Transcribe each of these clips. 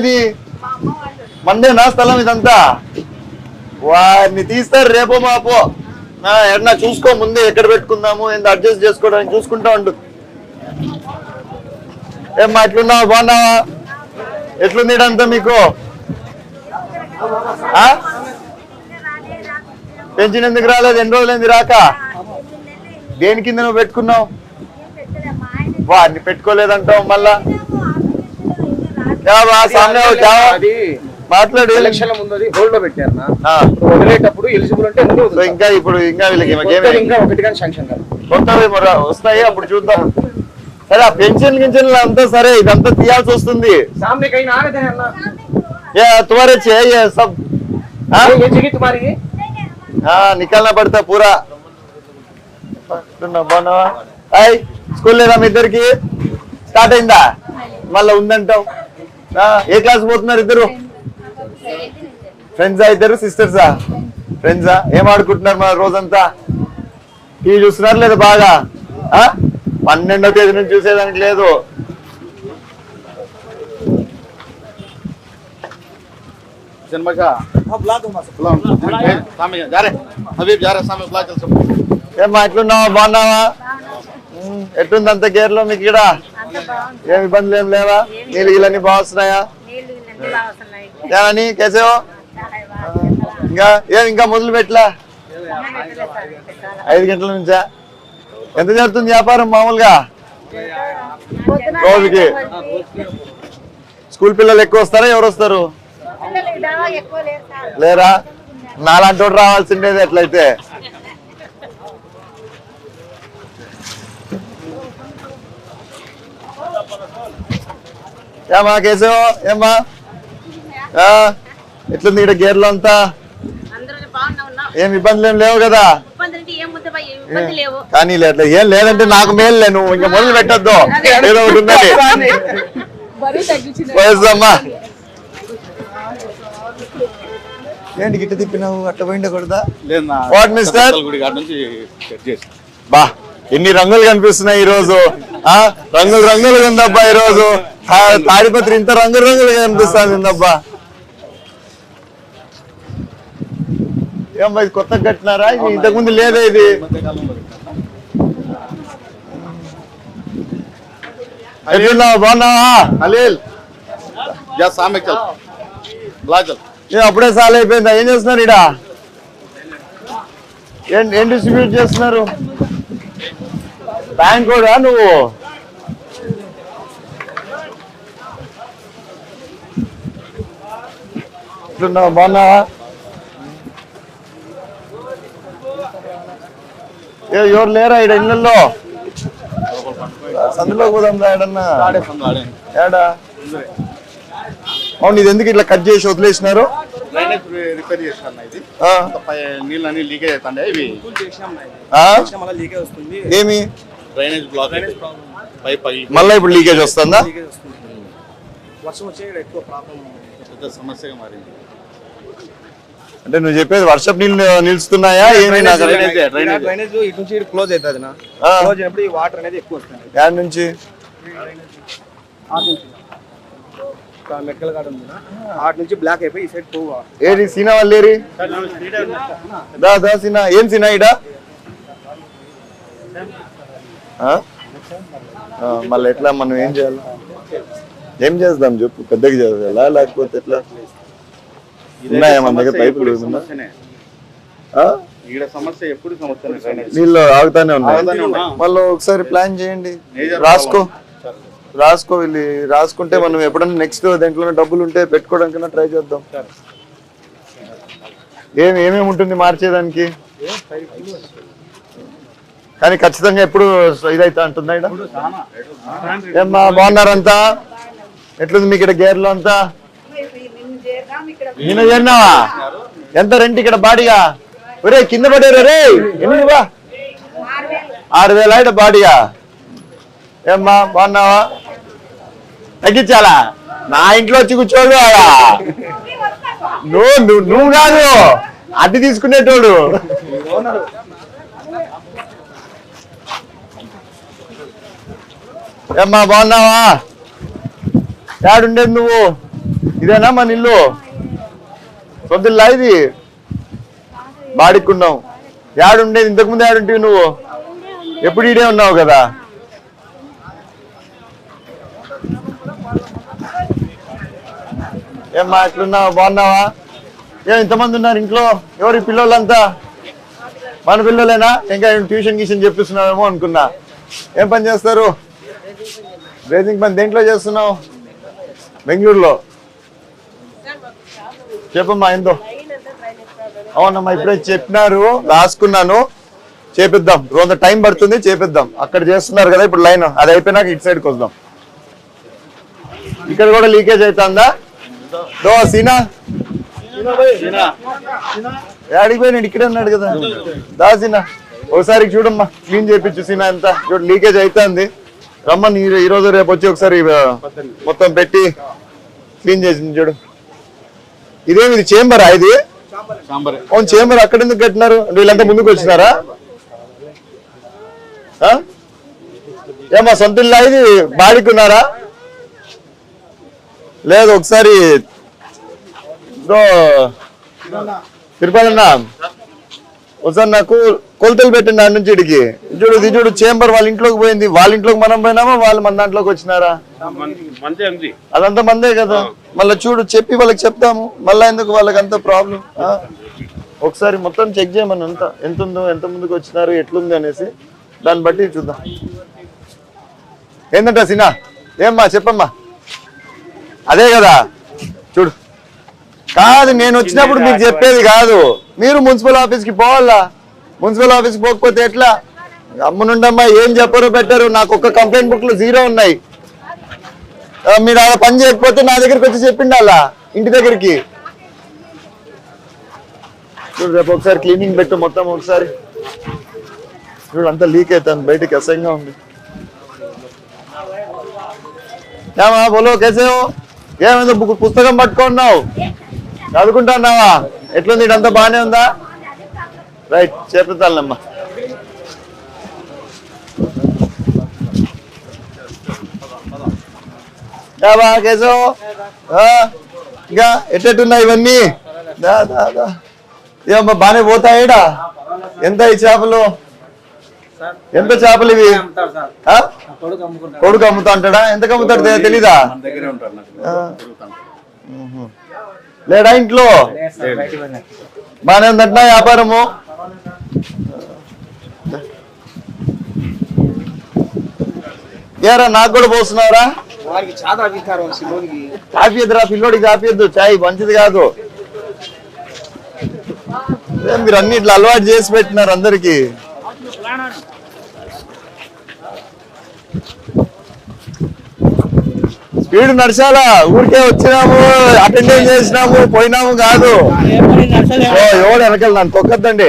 ఇది మందేనా స్థలం ఇదంతా? వారిని తీస్తారు రేపో మాపో. నా ఎన్నా చూసుకో ముందే ఎక్కడ పెట్టుకుందాము ఎంత అడ్జస్ట్ చేసుకోవడానికి చూసుకుంటా ఉండు. ఏం ఎట్లున్నావు? బాగున్నావా? ఎట్లుంది ఇడంతా మీకు? పెంచిన ఎందుకు రాలేదు? ఎన్ని రోజులైంది రాక? దేని కింద నువ్వు పెట్టుకున్నావు? వాడిని పెట్టుకోలేదంటావు మళ్ళా? మాట్లాడు. ఎలక్షన్ ముందు హోల్డ్లో పెట్టారు వదిలేటప్పుడు ఎలిజిబుల్ అంటే ఇంకా ఇప్పుడు ఇంకా వీళ్ళకి ఇంకా ఒకటి కానీ శాంక్షన్ కొత్తవి వస్తాయి అప్పుడు చూద్దాం. సరే ఆ పెన్షన్ గింజన్లు అంతా సరే ఇదంతా తీయాల్సి వస్తుంది. తుమారే సబ్ నికాలనా పడతా పూరా. బాగున్నావా స్కూల్ లేదా మీ ఇద్దరికి? స్టార్ట్ అయిందా? మళ్ళీ ఉందంటావు. ఏ క్లాస్ పోతున్నారు ఇద్దరు? ఫ్రెండ్సా ఇద్దరు సిస్టర్సా ఫ్రెండ్సా ఏం ఆడుకుంటున్నారు మన రోజంతా? టీవీ చూస్తున్నారు లేదు బాగా? పన్నెండో తేదీ నుంచి చూసేదానికి లేదు. ఏం ఎట్లున్నావా? బాగున్నావా? అంత గేర్లో మీకు ఇక్కడ? ఏం ఇబ్బందులు ఏం లేవా? నీళ్ళు గిళ్ళన్నీ బాగా వస్తున్నాయా కేసేవో ఇంకా ఏం ఇంకా మొదలు పెట్టలా? ఐదు గంటల నుంచా? ఎంత జరుగుతుంది వ్యాపారం మామూలుగా? రోజుకి? స్కూల్ పిల్లలు ఎక్కువ వస్తారా? ఎవరు వస్తారు? లేరా? నాలాంటి రావాల్సిండేది ఎట్లయితే? ఏమా కేశవ్? ఏమ్మా ఆ, ఎట్లుంది ఇక్కడ గేర్లో అంతా? ఏం ఇబ్బందులు ఏం లేవు కదా? కానీ అట్లా ఏం లేదంటే నాకు మేలులే నువ్వు ఇంకా మొదలు పెట్టద్దు. ఏదో ఒకటి ఉన్నది పోయేద్దామా? ఏంటి గిట్ట తిప్పినావు? అట్లా పోయిండకూడదా లేదు కట్ చేసి. బా ఎన్ని రంగులు కనిపిస్తున్నాయి ఈ రోజు ఆ? రంగులు రంగులుగా ఉందబ్బా ఈ రోజు తాడిపత్రి ఇంత రంగు రంగులు కనిపిస్తుంది ఇందబ్బా ఏమ్మా ఇది కొత్త కట్టినారా? ఇంతకుముందు లేదా ఇది? ఎట్లున్నావా? బాగున్నావా? అలీల్ యా నేను అప్పుడే సాల్ అయిపోయిందా? ఏం చేస్తున్నారు ఇడా ఏం ఏం డిస్ట్రిబ్యూట్ చేస్తున్నారు? బ్యాంక్ కూడా నువ్వు? ఎట్లున్నావు? బాగున్నావా? ఏ ఎవరు లేరా ఇడ ఇళ్ళల్లో? సందులో పోదాం ఏడా? అవును ఇది ఎందుకు ఇట్లా కట్ చేసి వదిలేసినారు? డ్రైనేజ్ రిపేర్ చేసిన ఇది ఆ, పై నీళ్ళు అన్ని లీకేజ్ అవుతాయి ఇవి ఆ? మళ్ళీ లీకేజ్ వస్తుంది ఏమి? డ్రైనేజ్ బ్లాక్ పైప్ మళ్ళీ ఇప్పుడు లీకేజ్ వస్తుందా? వర్షం వచ్చే ఇక్కడ ఎక్కువ ప్రాబ్లం పెద్ద సమస్యగా మారింది. అంటే నువ్వు చెప్పేది వర్షపు నీళ్ళు నిలుస్తున్నాయా? నాకు డ్రైనేజ్ ఇటు నుంచి ఇటు క్లోజ్ అవుతుంది నా ఆ. క్లోజ్ అయినప్పుడు ఈ వాటర్ అనేది ఎక్కువ వస్తుంది. యాడ్ నుంచి? ఆటు నుంచి. ఒక మెడికల్ కార్డు ఉంది నా. ఆటు నుంచి బ్లాక్ అయిపోయి ఈ సైడ్ పోవా ఏది? సీనా వాళ్ళు ఏరి దా దా సీనా. ఏం సీనా ఇడ ఆ? ఆ, మళ్ళీ ఎట్లా మనం ఏం చేయాలి? ఏం చేద్దాం చెప్పు? పెద్దగా చేయాలా? లేకపోతే ఎట్లా? ఉన్నాయా మన దగ్గర పైపులు ఏమన్నా? సమస్యనే? ఆ? ఈడ సమస్య ఎప్పుడు సమస్యనే డ్రైనేజ్ నీళ్ళు ఆగుతానే ఉన్నాయి. మళ్ళీ ఒకసారి ప్లాన్ చేయండి. రాసుకో. రాసుకో వెళ్ళి. రాసుకుంటే మనం ఎప్పుడన్నా నెక్స్ట్ దేంట్లో డబ్బులు ఉంటే పెట్టుకోవడానికైనా ట్రై చేద్దాం. ఏమి ఏమేమి ఉంటుంది మార్చేదానికి? కానీ ఖచ్చితంగా ఎప్పుడు ఇదైతే అంటుందా ఈడ? ఏమ్మా బాగున్నారంతా? ఎట్లుంది మీకు ఇక్కడ గేర్లో అంతా? నిన్న చేరినావా? ఎంత రెంట్ ఇక్కడ బాడీగా? ఒరే కింద పడారు రే ఎన్ని ఆరు వేల ఇక్కడ బాడీగా. ఏమ్మా బాగున్నావా? తగ్గించాలా? నా ఇంట్లో వచ్చి కూర్చోడు ఆడా. నువ్వు నువ్వు నువ్వు కాదు. అడ్డు తీసుకునేటోడు. ఏమ్మా బాగున్నావా? యాడుండేది నువ్వు? ఇదేనా మన ఇల్లు సొంతిల్లా ఇది? బాడిక్కున్నావు యాడుండేది? ఇంతకుముందు యాడుంటివి నువ్వు? ఎప్పుడు ఈడే ఉన్నావు కదా? ఏమ్మా ఎట్లున్నావు? బాగున్నావా? ఏం ఇంతమంది ఉన్నారు ఇంట్లో? ఎవరి పిల్లలంతా మన పిల్లలేనా? ఇంకా ట్యూషన్ గీషన్ చెప్పిస్తున్నావేమో అనుకున్నా. ఏం పని చేస్తారు? రేసింగ్ పని దేంట్లో చేస్తున్నావు? బెంగళూరులో. చెప్పమ్మా ఏందో అవునమ్మా ఇప్పుడే చెప్పినారు రాసుకున్నాను. చేపిద్దాం. రోజు టైం పడుతుంది చేపిద్దాం. అక్కడ చేస్తున్నారు కదా ఇప్పుడు లైన్. అది అయిపోయినాక ఇటు సైడ్కి వద్దాం. ఇక్కడ కూడా లీకేజ్ అవుతుందా దో సీనా. యాడికి పోయినాడు ఇక్కడే ఉన్నాడు కదా. దా సీనా. ఒకసారి చూడమ్మా. క్లీన్ చేయించు సీనా ఎంత చూడు లీకేజ్ అవుతుంది రమ్మని ఈ- రోజు రేపు వచ్చి ఒకసారి మొత్తం పెట్టి క్లీన్ చేసింది చూడు. ఇదేమి ఇది? చేంబరా ఇది అవును చేంబర్ అక్కడ ఎందుకు కట్టినారు? వీళ్ళంతా ముందుకు వచ్చినారా? ఏమా సొంత ఇల్లా ఇది? బాడికున్నారా లేదు ఒకసారి తిరుపతి అన్న. ఒకసారి నాకు కొలతలు పెట్టండి ఆడ నుంచి ఇడికి. చూడు ఇది చూడు చేంబర్ వాళ్ళ ఇంట్లోకి పోయింది. వాళ్ళ ఇంట్లోకి మనం పోయినామా? వాళ్ళు మన దాంట్లోకి వచ్చినారా? అదంతా మందే కదా. మళ్ళీ చూడు చెప్పి వాళ్ళకి చెప్తాము. మళ్ళీ ఎందుకు వాళ్ళకి అంత ప్రాబ్లం ఒకసారి మొత్తం చెక్ చేయమని అంతా. ఎంత ఉందో ఎంత ముందుకు వచ్చినారు ఎట్లుంది అనేసి. దాన్ని బట్టి చూద్దాం. ఏంటంట సినా? ఏమ్మా చెప్పమ్మా. అదే కదా. చూడు. కాదు నేను వచ్చినప్పుడు మీకు చెప్పేది కాదు. మీరు మున్సిపల్ ఆఫీస్కి పోవాలా? మున్సిపల్ ఆఫీస్కి పోకపోతే ఎట్లా? అమ్మనుండమ్మా ఏం చెప్పరు పెట్టరు. నాకు ఒక్క కంప్లైంట్ బుక్లు జీరో ఉన్నాయి. మీరు ఆడ పని చేయకపోతే నా దగ్గరికి వచ్చి చెప్పిండాలా? ఇంటి దగ్గరికి? చూడు రేపు ఒకసారి క్లీనింగ్ పెట్టు మొత్తం ఒకసారి. చూడు అంతా లీక్ అవుతాను బయటికి అసహ్యంగా ఉంది. ఏమా బోలో కేసే ఏమైంది ఏమైందో బుక్ పుస్తకం పట్టుకున్నావు చదువుకుంటున్నావా ఎట్లుంది ఇదంతా బాగానే ఉందా? రైట్ చేపిస్తానమ్మా ఏమా కేశవ్. ఇంకా ఎట్టెట్టున్నాయి ఇవన్నీ? దా దా దా. ఏమమ్మా బాగానే పోతాయేడా ఎంత ఈ చేపలు? ఎంత చేపలు ఇవి? ఆ? కొడుకు అమ్ముతా అంటాడా ఎంత అమ్ముతాడు తెలీదా. లేడా ఇంట్లో? బాగానే ఉందంటున్నా వ్యాపారము? ఏరా నాకు కూడా పోస్తున్నారా వారికి చాలా అభికారం సిలోనికి కాఫీ ఎదురా పిల్లోడికి ఎద్దు చాయ్ మంచిది కాదు. మీరు అన్ని ఇట్లా అలవాటు చేసి పెట్టినారు అందరికి. స్పీడ్ నడిచాలా ఊరికే వచ్చినాము అటెండెన్స్ చేసినాము పోయినాము కాదు. ఓ, ఎవడు వెనకాల నన్ను తొక్కద్దండి.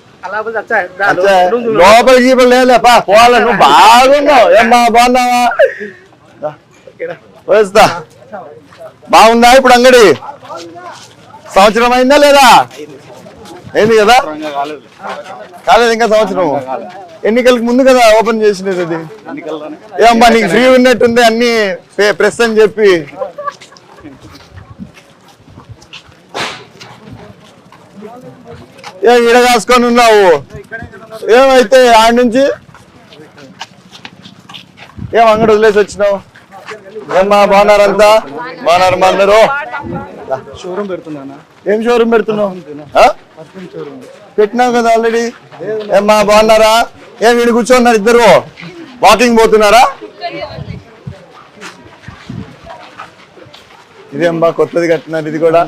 हैं అలా పోతే అచ్చా అచ్చా, లోపలికి గీపలు లేదులే పా పోవాలి నువ్వు బాగున్నావు. ఏమ్మా బాగున్నావా? దా, వస్తా. బాగుందా ఇప్పుడు అంగడి? సంవత్సరం అయిందా లేదా? అయింది కదా? కాలేదు ఇంకా సంవత్సరం. ఎన్నికలకు ముందు కదా ఓపెన్ చేసినది అది. ఏమ్మా నీకు ఫ్రీ ఉన్నట్టుంది అన్ని ప్రె- ప్రెస్ అని చెప్పి. ఈడ కాసుకొని ఉన్నావు? ఏమైతే ఆడ నుంచి? ఏం అంగడి వదిలేసి వచ్చినావు? ఏమ్మా బాగున్నారంతా బాగున్నారు అందరూ షోరూమ్ పెడుతున్నా ఏం షోరూమ్ పెడుతున్నావు? పెట్టినావు కదా ఆల్రెడీ? ఏమ్మా బాగున్నారా? ఏం వీడు కూర్చోన్నారు ఇద్దరు? వాకింగ్ పోతున్నారా? ఇదేమ్మా కొత్తది కట్టినారు ఇది కూడా?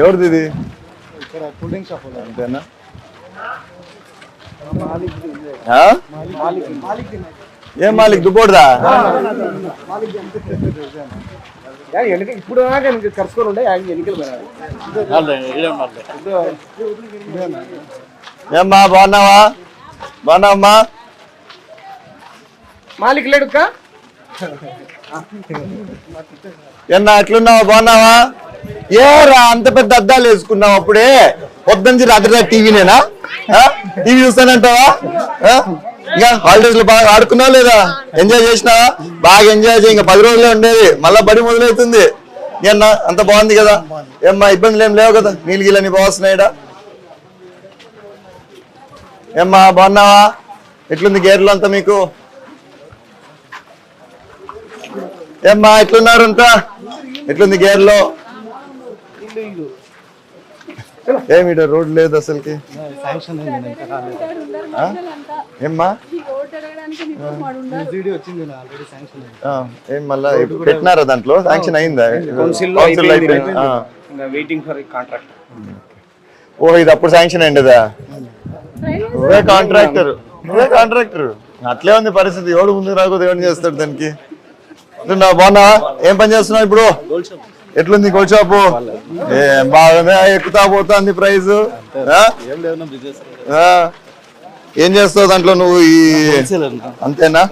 ఎవరిది ఇది అంతేనా? ఏం మాలిక్ దుబ్బోడుదా ఇప్పుడు కరుచుకొని ఉండే ఏమ్మా బాగున్నావా? బాగున్నావమ్మా? మాలిక్ లేడుక్క ఎన్నా ఎట్లున్నావా? బాగున్నావా? ఏరా అంత పెద్ద అద్దాలు వేసుకున్నావు అప్పుడే? పొద్దుంచి రాత్రి టీవీ టీవీనేనా టీవీ చూస్తానంటావా? ఇంకా హాలిడేస్లో బాగా ఆడుకున్నావు లేదా? ఎంజాయ్ చేసినావా బాగా ఎంజాయ్ చేయి ఇంకా పది రోజులే ఉండేది. మళ్ళా బడి మొదలవుతుంది. ఏమన్నా అంత బాగుంది కదా. ఏమ్మా ఇబ్బందులు ఏం లేవు కదా? నీళ్ళు గీళ్ళని బాగుస్తున్నాయిడా ఏమ్మా బాగున్నావా? ఎట్లుంది గేర్లు అంతా మీకు? ఏమ్మా ఎట్లున్నారు అంతా ఎట్లుంది గేర్లో? ఏమి రోడ్ లేదు అసలుకి? ఏమ్మా? ఆ, ఏం మళ్ళా పెట్టినారా దాంట్లో? శాంక్షన్ అయిందా? వెయిటింగ్ ఫర్ కాంట్రాక్ట్ ఓ ఇది అప్పుడు శాంక్షన్ అయిందిదా? నువ్వే కాంట్రాక్టర్ నువ్వే కాంట్రాక్టర్ అట్లే ఉంది పరిస్థితి. ఎవడు ముందు రాకపోతే ఎవడు చేస్తాడు దానికి? బాగున్నావా? ఏం పని చేస్తున్నావు ఇప్పుడు? ఎట్లుంది గోల్డ్ షాపు? ఏం బాగుంది ఎక్కుతా పోతుంది ప్రైస్ ఏం చేస్తావు దాంట్లో నువ్వు ఈ అంతేనా?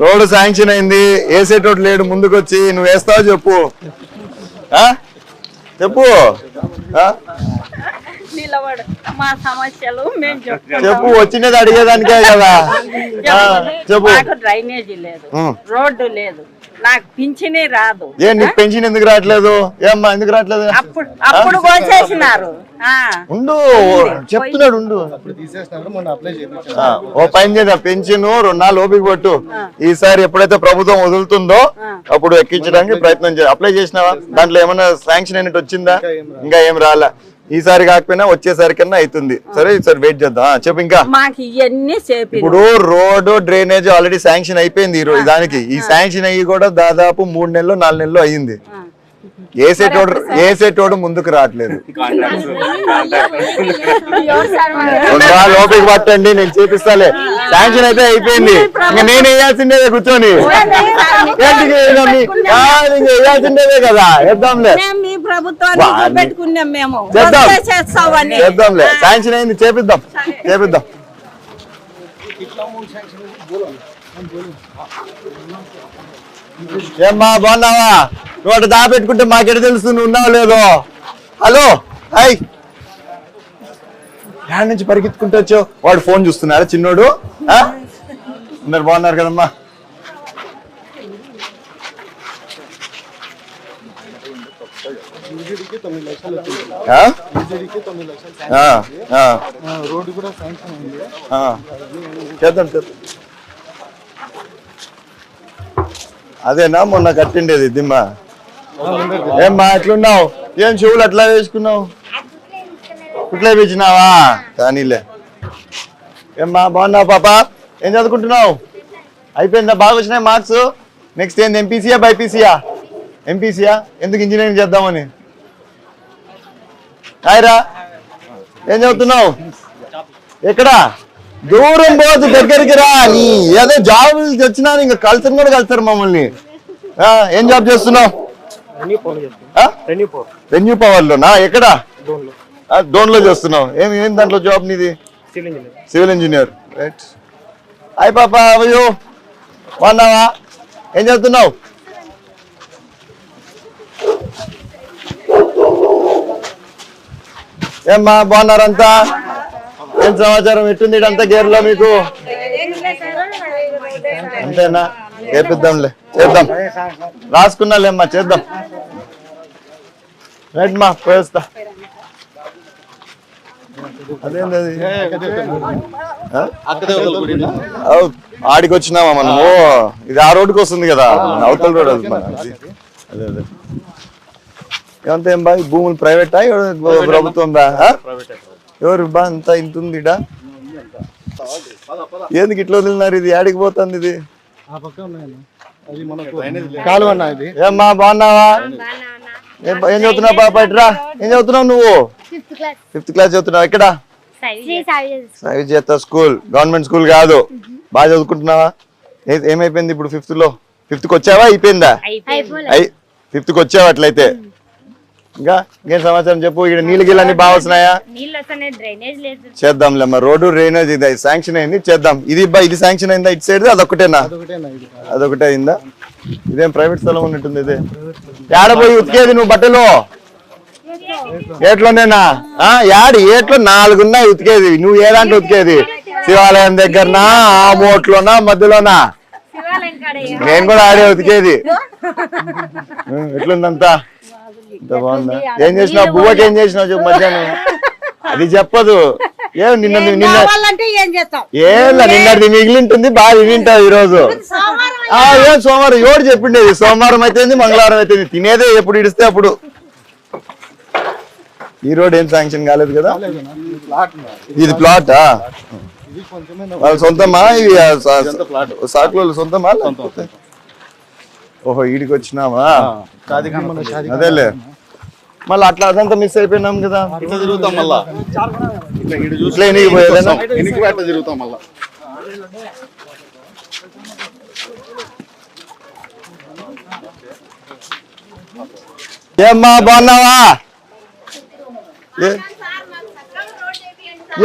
రోడ్డు శాంక్షన్ అయింది. వేసేటోడు లేడు ముందుకు వచ్చి నువ్వు వేస్తావు చెప్పు? చెప్పు? నిలబడు మా సమస్యలు మేము చెప్పు వచ్చినది అడిగేదానికే కదా. ఆ, చెప్పు. డ్రైనేజీ లేదు. రోడ్డు లేదు. నాకు పింఛనే రాదు. ఏ నీకు పెన్షన్ ఎందుకు రావట్లేదు? ఏమ్మా ఎందుకు రావట్లేదు? అప్పుడు అప్పుడు కోసేసినారు. ఆ. ఉండు చెప్తున్నాడు ఉండు. ఓ పని చేద్దాం పెన్షన్ రెండు నాలుగు ఓపిక పట్టు ఈసారి ఎప్పుడైతే ప్రభుత్వం వదులుతుందో అప్పుడు ఎక్కించడానికి ప్రయత్నం చేయాలి అప్లై చేసినావా? దాంట్లో ఏమైనా శాంక్షన్ అయినట్టు వచ్చిందా? ఇంకా ఏం రాలే. ఈసారి కాకపోయినా వచ్చేసరికన్నా అవుతుంది. సరే ఈసారి వెయిట్ చేద్దాం. చెప్పు ఇంకా. మాకు ఇవన్నీ చేపి ఇప్పుడు రోడ్డు డ్రైనేజ్ ఆల్రెడీ శాంక్షన్ అయిపోయింది ఈ రోజు దానికి. ఈ శాంక్షన్ అయ్యి కూడా దాదాపు మూడు నెలలు నాలుగు నెలలు అయ్యింది వేసేటోడు వేసేటోడు ముందుకు రావట్లేదు. లోపలికి పట్టండి నేను చేపిస్తాలే. శాంక్షన్ అయితే అయిపోయింది. ఇంకా నేను వేయాల్సిందేదే కూర్చొని. కాదు, ఇంక వేయాల్సిందేదే కదా. వేద్దాంలే. ప్రభుత్వాన్ని వాడిని- పెట్టుకున్నాం మేము. చేద్దాం. వస్తే చేస్తామని చేద్దాంలే. శాంక్షన్ అయింది చేపిద్దాం. చేపిద్దాం. ఏమ్మా బాగున్నావా? నువ్వు అటు దాపెట్టుకుంటే మాకెట తెలుసు? నువ్వు ఉన్నావో లేదో? హలో హాయ్ యాడ్ నుంచి పరిగెత్తుకుంటూ వచ్చావు? వాడు ఫోన్ చూస్తున్నారా చిన్నోడు? ఆ? అందరు బాగున్నారు కదమ్మా ఆ? ఆ, ఆ. రోడ్డు కూడా శాంక్షన్ అయింది ఆ. చేద్దాం చేద్దాం. అదేనా? మొన్న కట్టిండేది దిమ్మ. ఏమ్మా ఎట్లున్నావు ఏం చెవులు అట్లా వేసుకున్నావు? ఇట్లా వేసినావా? కానీలే. ఏమ్మా బాగున్నావు పాప? ఏం చదువుకుంటున్నావు? అయిపోయిందా? బాగా వచ్చినాయి మార్క్స్? నెక్స్ట్ ఏంది? ఎంపీసీయా బైపీసీయా ఎంపీసీయా ఎందుకు ఇంజనీరింగ్ చేద్దామని? హాయ్రా. ఏం చదువుతున్నావు? ఎక్కడా? దూరం పోదు దగ్గరికి రా. నీ ఏదో జాబ్ వచ్చినా ఇంకా కలుస్తారు కూడా కలుస్తారు మమ్మల్ని. ఏం జాబ్ చేస్తున్నావు? రెన్యూ పవర్ లోనా? ఎక్కడ? డోన్లో చేస్తున్నావు. ఏం ఏం దాంట్లో జాబ్ నీది? సివిల్ ఇంజనీర్ రైట్ హాయ్ పాప అయ్యో బాగున్నావా? ఏం చదువుతున్నావు? ఏమ్మా బాగున్నారంతా? ఏం సమాచారం? ఎట్టుంది అంతా గేర్లో మీకు? అంతేనా? చేపిద్దాంలే చేద్దాం. రాసుకున్నాలేమ్మా చేద్దాం. రైట్ మా పోయేస్తా అదేంది ఆడికి వచ్చినామా మనము? ఇది ఆ రోడ్డుకి వస్తుంది కదా అవతల రోడ్ అది అదే అదే. ఏమంత ఏం బా భూములు ప్రైవేటా? ప్రభుత్వం బా ఎవరు బా అంత ఇంత ఉంది ఈడ? ఎందుకు ఇట్లా వదిలినారు ఇది? ఆడికి పోతుంది ఇది? ఏమ్మా బాగున్నావా? ఏం ఏం చదువుతున్నావు పాప ఇట్రా? ఏం చదువుతున్నావు నువ్వు? Fifth class. చదువుతున్నావు? ఎక్కడ? Shri Sai Savijetha school. Government school కాదు. బాగా చదువుకుంటున్నావా? ఏ- ఏమైపోయింది ఇప్పుడు ఫిఫ్త్లో ఫిఫ్త్కి వచ్చావా అయిపోయిందా? ఫిఫ్త్కి వచ్చావా అట్లయితే? ఇంకా ఇంకేం సమాచారం చెప్పు? ఇక్కడ నీళ్ళు గిళ్ళు అన్ని బాగా వస్తున్నాయా? నీళ్ళు వస్తానే డ్రైనేజ్ లేదు. చేద్దాంలే మరి రోడ్డు డ్రైనేజ్ ఇది శాంక్షన్ అయింది చేద్దాం. ఇది బా ఇది శాంక్షన్ అయిందా ఇటు సైడ్ అదొకటేనా అదొకటే అయిందా? ఇదేం ప్రైవేట్ స్థలం ఉన్నట్టుంది ఇది? ఏడ పోయి ఉతికేది నువ్వు బట్టలు? ఏట్లోనేనా? ఆ యాడి? ఏట్లో నాలుగున్నాయి ఉతికేది. నువ్వు ఏ దాంట్లో ఉతికేది? శివాలయం దగ్గరనా? ఆ మోట్లోనా? మధ్యలోనా? నేను కూడా ఆడే ఉతికేది. ఎట్లుందంతా? బాగుందా? ఏం చేసినావు బువ్వకి ఏం చేసినావు చెప్పు మధ్యాహ్నం? అది చెప్పదు. ఏం నిన్న నిన్న కావాలంటే ఏం చేస్తాం ఏం నిన్నది మిగిలింటుంది బాగా వినింటావు ఈ రోజు. ఆ, ఏం సోమవారం? ఎవడు చెప్పిండేది సోమవారం అయితే మంగళవారం అయితే తినేదే ఎప్పుడు ఇడిస్తే అప్పుడు. ఈ రోడ్ ఏం శాంక్షన్ కాలేదు కదా? ఇది ప్లాటా వాళ్ళ సొంతమా? సా- సాకులు సొంతమా? ఓహో ఈడికి వచ్చినామా అదేలే. మళ్ళీ అట్లా అదంతా మిస్ అయిపోయినాం కదా. ఇట్లా తిరుగుతాం మళ్ళా. ఇట్లా ఇటు చూసి ఇట్లా ఎనికి పోయేదేనా? ఎనికి పోయి అట్లా తిరుగుతాం మళ్ళా. ఏమ్మా బాగున్నావా?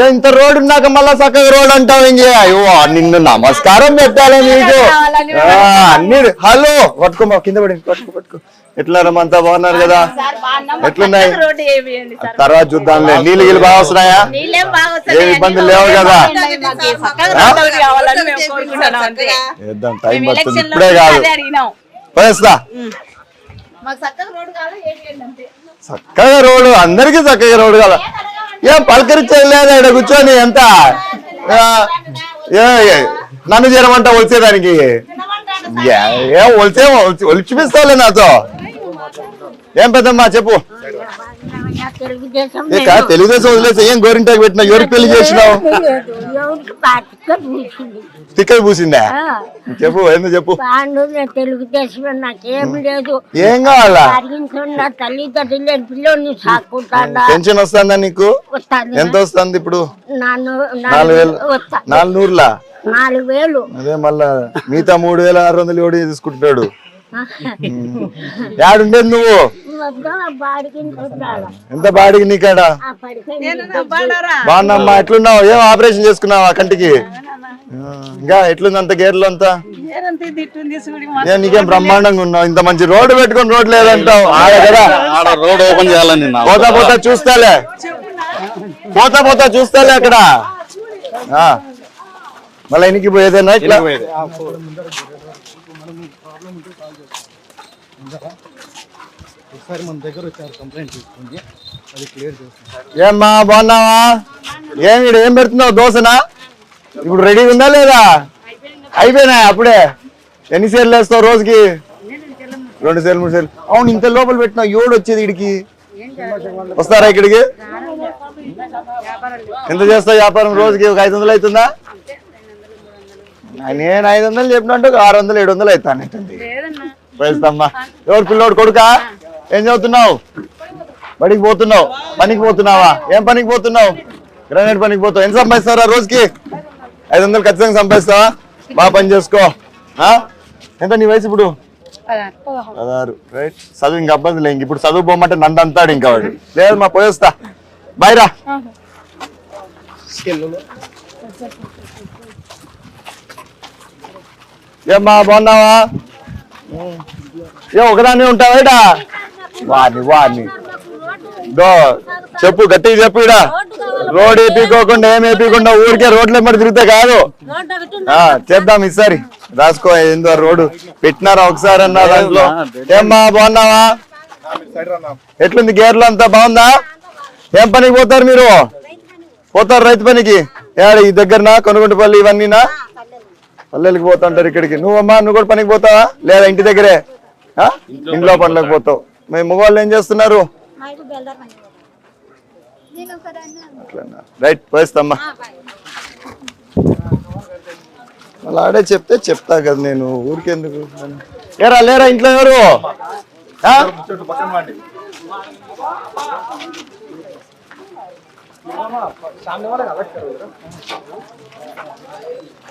ఇంత రోడ్డు ఉన్నాక మళ్ళా చక్కగా రోడ్ అంటావు అయ్యో నిన్ను నమస్కారం పెట్టాలి నీకు. ఆ, అన్ని హలో పట్టుకోమా కింద పడి పట్టుకో పట్టుకో. ఎట్లా రమ్మంతా బాగున్నారు కదా? ఎట్లున్నాయి? తర్వాత చూద్దాంలే. నీళ్ళు గిళ్ళు బాగా వస్తున్నాయా? ఏ ఇబ్బందులు లేవు కదా? వేద్దాం టైం పడుతుంది. ఇప్పుడే కాదు. పోయేస్తా చక్కగా రోడ్డు అందరికి చక్కగా రోడ్డు కదా ఏం పలకరించేది లేదా ఇక్కడ కూర్చొని ఎంత ఏ- నన్ను చేయమంట ఒలిచేదానికి? ఏం ఒలిచే ఒలిచిపిస్తావులే నాతో. ఏం పెద్దమ్మా చెప్పు. తెలుగుదేశం ఏ కా తెలుగుదేశం వదిలేసి ఏం గోరింటాకు పెట్టినా? ఎవరికి పెళ్ళి చేసినావు? పార్టీగా పూసింది. చెప్పు ఏందో చెప్పు. తెలుగుదేశం నాకేం లేదు. ఏం కావాలా? తల్లిదండ్రులు లేని పిల్లోని సాకుంటాడా పెన్షన్ వస్తుందా నీకు? ఎంత వస్తుంది ఇప్పుడు? నాలుగు వేలు. వస్తా. నాలుగు నూరులా నాలుగు వేలు. అదే మళ్ళా మిగతా మూడు వేల ఆరు వందలు ఎవడు తీసుకుంటున్నాడు. యాడుండేది నువ్వు? ఎంత బాడికి నీకాడ? బాగున్నామ్మా ఎట్లున్నావు? ఏం ఆపరేషన్ చేసుకున్నావా కంటికి? ఇంకా ఎట్లుంది అంత? గేర్లు అంతా నీకేం బ్రహ్మాండంగా ఉన్నావు? ఇంత మంచి రోడ్డు పెట్టుకొని రోడ్ లేదంటావు? ఆడ కదా? ఆడ రోడ్ ఓపెన్ చేయాలని నా పోతా పోతా చూస్తాలే. పోతా పోతా చూస్తాలే అక్కడ. ఆ. మళ్ళీ ఎనికి పోయేదేనా ఇట్లా ఒకసారి మన దగ్గర వచ్చారు కంప్లైంట్ తీసుకుంది అది క్లియర్ చేస్తాం ఏమ్మా బాగున్నావా? ఏమి ఈడ ఏం పెడుతున్నావు దోశనా? ఇప్పుడు రెడీ ఉందా లేదా? అయిపోయినాయి అప్పుడే. ఎన్ని సేర్లు వేస్తావు రోజుకి? రెండు సేర్లు మూడు సేర్లు. అవును ఇంత లోపల పెట్టినా ఏడు వచ్చేది ఇడికి వస్తారా ఇక్కడికి? ఎంత చేస్తావు వ్యాపారం రోజుకి? ఒక ఐదు వందలు అవుతుందా? నేను ఐదు వందలు చెప్పినట్టు ఒక ఆరు వందలు ఏడు వందలు అవుతాను వేస్తామ్మా. ఎవరు పిల్లోడు కొడుకా? ఏం చదువుతున్నావు? బడికి పోతున్నావు. పనికి పోతున్నావా? ఏం పనికి పోతున్నావు? గ్రానైట్ పనికి పోతావు ఎంత సంపాదిస్తారా రోజుకి? ఐదు వందలు ఖచ్చితంగా సంపాదిస్తావా? బాగా పని చేసుకో. ఆ? ఎంత నీ వయసు ఇప్పుడు? పదహారు. రైట్. చదువు ఇంకా అబ్బాయి లేదు. ఇప్పుడు చదువు పోమంటే నన్ను అంతాడు ఇంకా వాడు. లేదు మా పోయేస్తా బాయ్ రా. ఏమ్మా బాగున్నావా? ఏ ఒకదాన్ని ఉంటావా ఇడా వాడిని వాడిని. దో చెప్పు గట్టిగా చెప్పు ఇడా రోడ్ వేపించుకోకుండా ఏం వేపించకుండా ఊరికే రోడ్లు ఎమ్మడి తిరిగితే కాదు. ఆ, చేద్దాం ఈసారి. రాసుకో ఏందో రోడ్డు. పెట్టినారా ఒకసారి అన్నా దాంట్లో. ఏమ్మా బాగున్నావా? ఎట్లుంది గేర్లు అంతా బాగుందా? ఏం పనికి పోతారు మీరు? పోతారు రైతు పనికి? ఏడ ఈ దగ్గరనా? కొనుగొంటపల్లి ఇవన్నీనా? పల్లెలకి పోతుంటారు ఇక్కడికి. నువ్వమ్మా నువ్వు కూడా పనికి పోతావా? లేదా ఇంటి దగ్గరే? ఆ? ఇంట్లో పనులకు పోతావు. మీ మగవాళ్ళు ఏం చేస్తున్నారు? రైట్ పోయిస్తామ్మా మళ్ళీ ఆడే చెప్తే చెప్తా కదా నేను ఊరికెందుకు? ఏరా లేరా ఇంట్లో ఎవరు?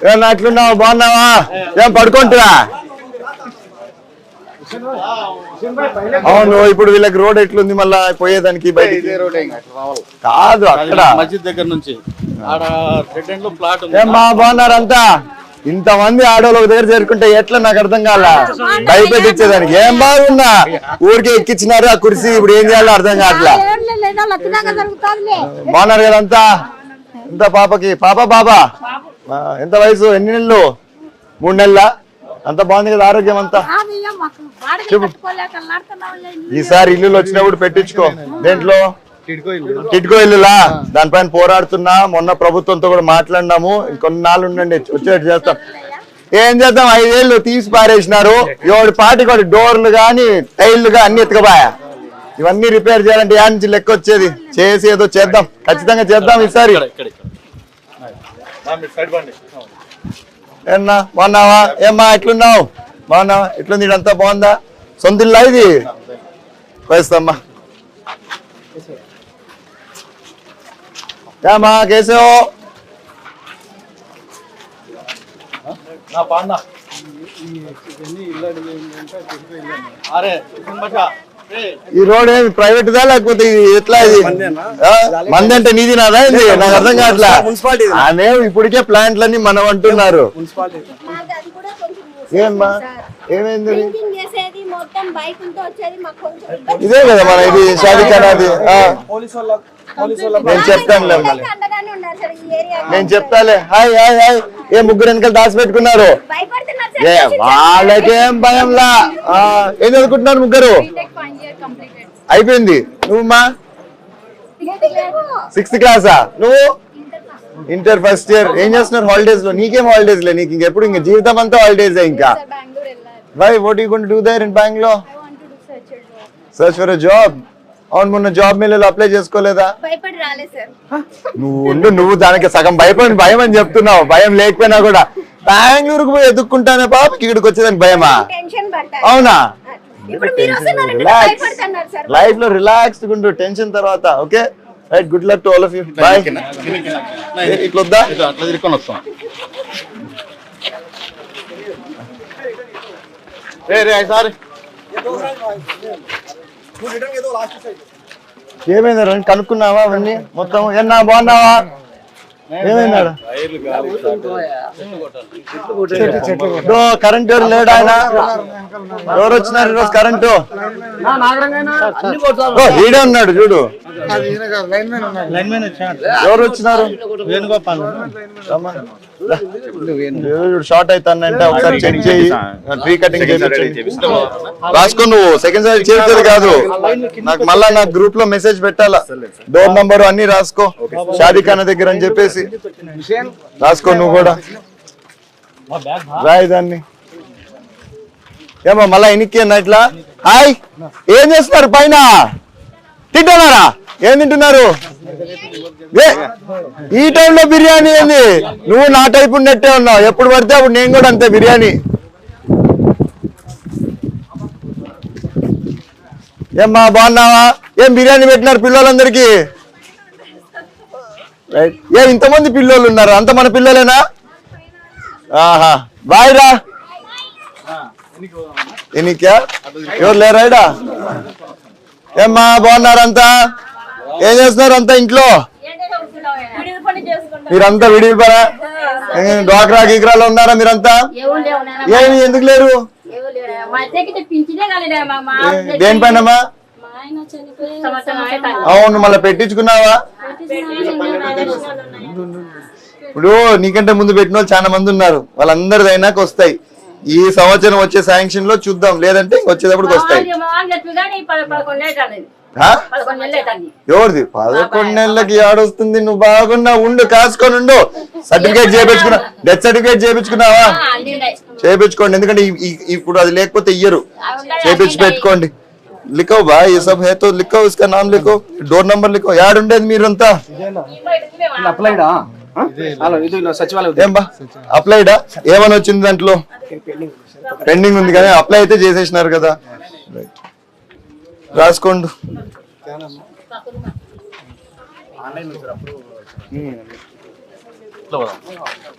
ఏమన్నా అట్లున్నావా? బాగున్నావా? ఏం పడుకుంటురా అవును ఇప్పుడు వీళ్ళకి రోడ్ ఎట్లుంది మళ్ళా పోయేదానికి కాదు అక్కడ. మస్జిద్ దగ్గర నుంచి. ఆడ రెడ్ ఎండ్లో ప్లాట్ ఉంది. ఏమ్మా బాగున్నారంతా? ఇంతమంది ఆడవాళ్ళు ఒక దగ్గర చేరుకుంటే ఎట్లా నాకు అర్థం కాల? భయపెట్టించేదానికి. ఏం బాగున్నా? ఊరికే ఎక్కించినారు ఆ కుర్చీ ఇప్పుడు ఏం చేయాలో అర్థం కావట్లా లేదా లచ్చినాక జరుగుతుందిలే బాగున్నారు కదా అంతా? ఎంత పాపకి? పాప బాబా ఎంత వయసు? ఎన్ని నెలలు? మూడు నెలల? అంత బాగుంది కదా ఆరోగ్యం అంతా. ఈసారి ఇల్లు వచ్చినప్పుడు పెట్టించుకో. దేంట్లో? టిడ్కో టిట్కో ఇల్లులా? దానిపైన పోరాడుతున్నా. మొన్న ప్రభుత్వంతో కూడా మాట్లాడినాము. ఇంకొన్నాళ్ళు ఉండండి వచ్చేటట్టు చేస్తాం. ఏం చేద్దాం? ఐదేళ్ళు తీసి పారేసినారు. ఏడు పాటికి ఒకటి డోర్లు గాని టైర్లు గా అన్ని ఎత్తుకపోయా? ఇవన్నీ రిపేర్ చేయాలంటే యా నుంచి లెక్క వచ్చేది. చేసి ఏదో చేద్దాం. ఖచ్చితంగా చేద్దాం ఈసారి. ఏమన్నా బాగున్నావా? ఏమ్మా ఎట్లున్నావు? బాగున్నావా? ఎట్లుంది ఇదంతా? బాగుందా? సొంత ఇల్లా ఇది? వయస్తమ్మా ఏమా కేశవ్? నా పాండా అరే ఈ రోడ్ ఏమి ప్రైవేట్ దా లేకపోతే ఇది ఎట్లా ఇది? మంది అంటే నీది నాదా ఇది నాకు అర్థం కావట్లా. మున్సిపాలిటీ ఆమె ఇప్పటికే ప్లాంట్లన్నీ మనం అంటున్నారు. మున్సిపాలిటీ మాది అది కూడా కొంచెం ఏమ్మా? ఏమైంది? ఇది? కదా మన ఇది షాదిఖానాది ఆ, పోలీస్ వాళ్ళ పోలీస్ వాళ్ళ నేను ఏరియా నేను చెప్తాలే. Hi hi hi. ఏ ముగ్గురు వెనకాల దాచి పెట్టుకున్నారు ఏ సార్ వాళ్ళకేం భయంలా? ఏం చదువుకుంటున్నారు ముగ్గురు? అయిపోయింది. నువ్వమ్మా? సిక్స్త్ క్లాసా నువ్వు? ఇంటర్ ఫస్ట్ ఇయర్ ఏం చేస్తున్నారు హాలిడేస్లో? నీకేం హాలిడేస్ లే నీకు? ఇంకెప్పుడు ఇంకా జీవితం అంతా హాలిడేస్ ఇంకా? Why what you going to do there in Bengaluru I want to do search for job అవును మొన్న జాబ్ మేళలో అప్లై చేసుకోలేదా? భయపడి రాలేదు సార్. నువ్వు ఉండు నువ్వు దానికి సగం భయపడి భయం అని చెప్తున్నావు. భయం లేకపోయినా కూడా. బెంగళూరుకు పోయి ఎదుక్కుంటానే పాపకి ఇక్కడికి వచ్చేదానికి భయమా? అవునా? ఇప్పుడు మీరు వస్తున్నారంటే రిలాక్స్ భయపడుతున్నారు సార్. లైఫ్లో రిలాక్స్ ఉండు టెన్షన్ తర్వాత okay right good luck to all of you bye ఇట్లా వద్దా? ఇట్లా అట్లా తిరుక్కొని వస్తాం. రే రే సారీ. ఏమైంది రండి కనుక్కున్నావా అవన్నీ? మొత్తం ఎన్నా బాగున్నావా? ఏమైందాడు కరెంట్ ఎవరు లేడు ఆయన? ఎవరు వచ్చినారు ఈరోజు కరెంటు ఓ, ఈడే ఉన్నాడు చూడు. లైన్ మ్యాన్ వచ్చాడు. ఎవరు వచ్చినారు? వేణుగోపాల్. షార్ట్ అవుతానంటే ఒకసారి చెక్ చేయి. ట్రీ కటింగ్ రాసుకో నువ్వు సెకండ్ సారి చేసేది కాదు. నాకు మళ్ళా నాకు గ్రూప్లో మెసేజ్ పెట్టాలా? డోర్ నంబర్ అన్ని రాసుకో. షాదిఖానా దగ్గర అని చెప్పేసి. రాసుకో నువ్వు కూడా. రాయి దాన్ని. ఏమో మళ్ళా ఎనికి ఇట్లా హాయ్! ఏం చేస్తున్నారు పైన? తింటున్నారా? ఏం తింటున్నారు? ఏ, ఈ టైంలో బిర్యానీ ఏంది? నువ్వు నా టైప్ ఉన్నట్టే ఉన్నావు. ఎప్పుడు పడితే అప్పుడు నేను కూడా అంతే బిర్యానీ. ఏమ్మా బాగున్నావా? ఏం బిర్యానీ పెట్టినారు పిల్లలందరికీ? రైట్. ఏ ఇంతమంది పిల్లలు ఉన్నారు? అంత మన పిల్లలేనా? ఆహా. బాయ్ రా. ఎనికా ఎవరు లేరాయిడా ఏమ్మా బాగున్నారంతా? ఏం చేస్తున్నారు అంతా ఇంట్లో? మీరంతా విడివి డ్వాక్రా గీక్రాలో ఉన్నారా మీరంతా? ఏమి ఎందుకు లేరు? ఎవరు దేనిపైనమ్మా? అవును మళ్ళీ పెట్టించుకున్నావా? ఇప్పుడు నీకంటే ముందు పెట్టిన వాళ్ళు చాలా మంది ఉన్నారు. వాళ్ళందరిది అయినాక వస్తాయి. ఈ సంవత్సరం వచ్చే శాంక్షన్లో చూద్దాం. లేదంటే వచ్చేటప్పుడు వస్తాయి. మా మా వాళ్ళు చెప్పి కానీ పద- పదకొండు ఏళ్ళు అవుతుంది. ఆ? పదకొండు నెలలు అవుతుంది. ఎవరిది పదకొండు నెలలకి ఆడొస్తుంది నువ్వు బాగున్నా ఉండు కాసుకొని ఉండు సర్టిఫికేట్ చేయించుకున్నా డెత్ సర్టిఫికేట్ చేయించుకున్నావా ఆ, అన్నీ ఉన్నాయి. చేయించుకోండి ఎందుకంటే ఈ- ఈ- ఇప్పుడు అది లేకపోతే ఇయ్యరు అవి ఉన్నాయి, చేయించి అన్నీ పెట్టుకోండి లిఖో బా ये सब है तो लिखो इसका नाम लिखो डोर नंबर लिखो యాడ్ ఉండేది మీరంతా ఉన్నాయి. ఇవ్వండి, మేము అప్లైడా హలో ఇది ఇలా సచివాలయం ఏం బా అప్లైడా ఏమని వచ్చింది దాంట్లో పెండింగ్ ఉంది కానీ అప్లై అయితే చేసేసినారు కదా Right. రాసుకోండి.